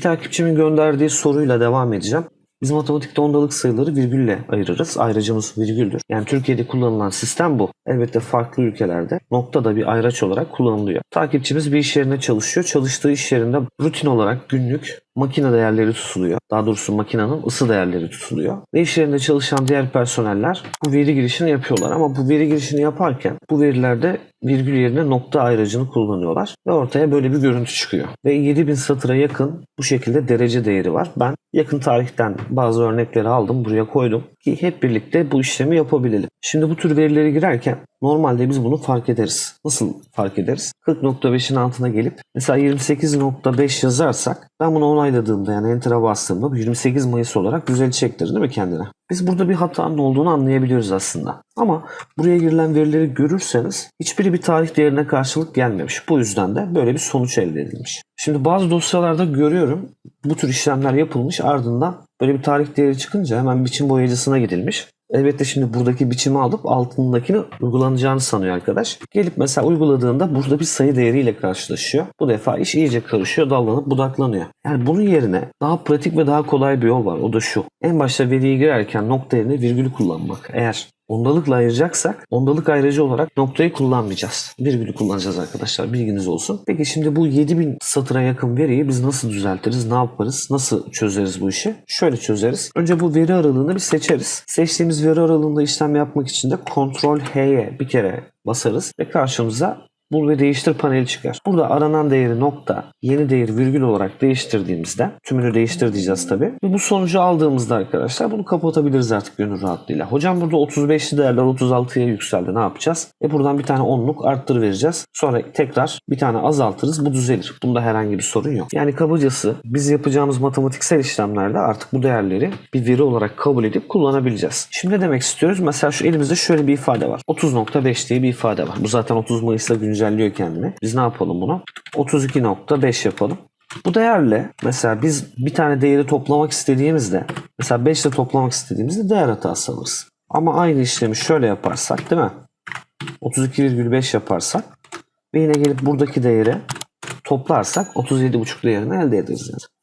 takipçimin gönderdiği soruyla devam edeceğim. Biz matematikte ondalık sayıları virgülle ayırırız. Ayracımız virgüldür. Yani Türkiye'de kullanılan sistem bu. Elbette farklı ülkelerde nokta da bir ayraç olarak kullanılıyor. Takipçimiz bir iş yerinde çalışıyor. Çalıştığı iş yerinde rutin olarak günlük makine değerleri tutuluyor. Daha doğrusu makinenin ısı değerleri tutuluyor. Ve iş yerinde çalışan diğer personeller bu veri girişini yapıyorlar. Ama bu veri girişini yaparken bu verilerde virgül yerine nokta ayracını kullanıyorlar. Ve ortaya böyle bir görüntü çıkıyor. Ve 7000 satıra yakın bu şekilde derece değeri var. Ben yakın tarihten bazı örnekleri aldım buraya koydum ki hep birlikte bu işlemi yapabilelim. Şimdi bu tür verileri girerken normalde biz bunu fark ederiz. Nasıl fark ederiz? 40.5'in altına gelip mesela 28.5 yazarsak ben bunu onayladığımda yani enter'a bastığımda bu 28 Mayıs olarak düzelecektir değil mi kendine? Biz burada bir hatanın olduğunu anlayabiliyoruz aslında. Ama buraya girilen verileri görürseniz hiçbiri bir tarih değerine karşılık gelmemiş. Bu yüzden de böyle bir sonuç elde edilmiş. Şimdi bazı dosyalarda görüyorum bu tür işlemler yapılmış ardından böyle bir tarih değeri çıkınca hemen biçim boyayıcısına gidilmiş. Elbette şimdi buradaki biçimi alıp altındakini uygulanacağını sanıyor arkadaş. Gelip mesela uyguladığında burada bir sayı değeriyle karşılaşıyor. Bu defa iş iyice karışıyor, dallanıp budaklanıyor. Yani bunun yerine daha pratik ve daha kolay bir yol var. O da şu. En başta veriyi girerken nokta yerine virgülü kullanmak. Eğer ondalıkla ayıracaksak ondalık ayrıcı olarak noktayı kullanmayacağız. Virgülü kullanacağız arkadaşlar bilginiz olsun. Peki şimdi bu 7000 satıra yakın veriyi biz nasıl düzeltiriz, ne yaparız, nasıl çözeriz bu işi? Şöyle çözeriz. Önce bu veri aralığını bir seçeriz. Seçtiğimiz veri aralığında işlem yapmak için de Ctrl H'ye bir kere basarız ve karşımıza Bul ve değiştir paneli çıkar. Burada aranan değeri nokta, yeni değeri virgül olarak değiştirdiğimizde tümünü değiştir diyeceğiz tabi. Ve bu sonucu aldığımızda arkadaşlar bunu kapatabiliriz artık gönül rahatlığıyla. Hocam burada 35'li değerler 36'ya yükseldi ne yapacağız? E buradan bir tane onluk arttır vereceğiz. Sonra tekrar bir tane azaltırız bu düzelir. Bunda herhangi bir sorun yok. Yani kabacası biz yapacağımız matematiksel işlemlerde artık bu değerleri bir veri olarak kabul edip kullanabileceğiz. Şimdi ne demek istiyoruz? Mesela şu elimizde şöyle bir ifade var. 30.5 diye bir ifade var. Bu zaten 30 Mayıs'la güncelliyor kendini. Biz ne yapalım bunu? 32.5 yapalım. Bu değerle mesela biz bir tane değeri toplamak istediğimizde mesela 5 ile toplamak istediğimizde değer hatası alırız. Ama aynı işlemi şöyle yaparsak değil mi? 32,5 yaparsak ve yine gelip buradaki değeri toplarsak 37,5 değerini elde ederiz. Yani.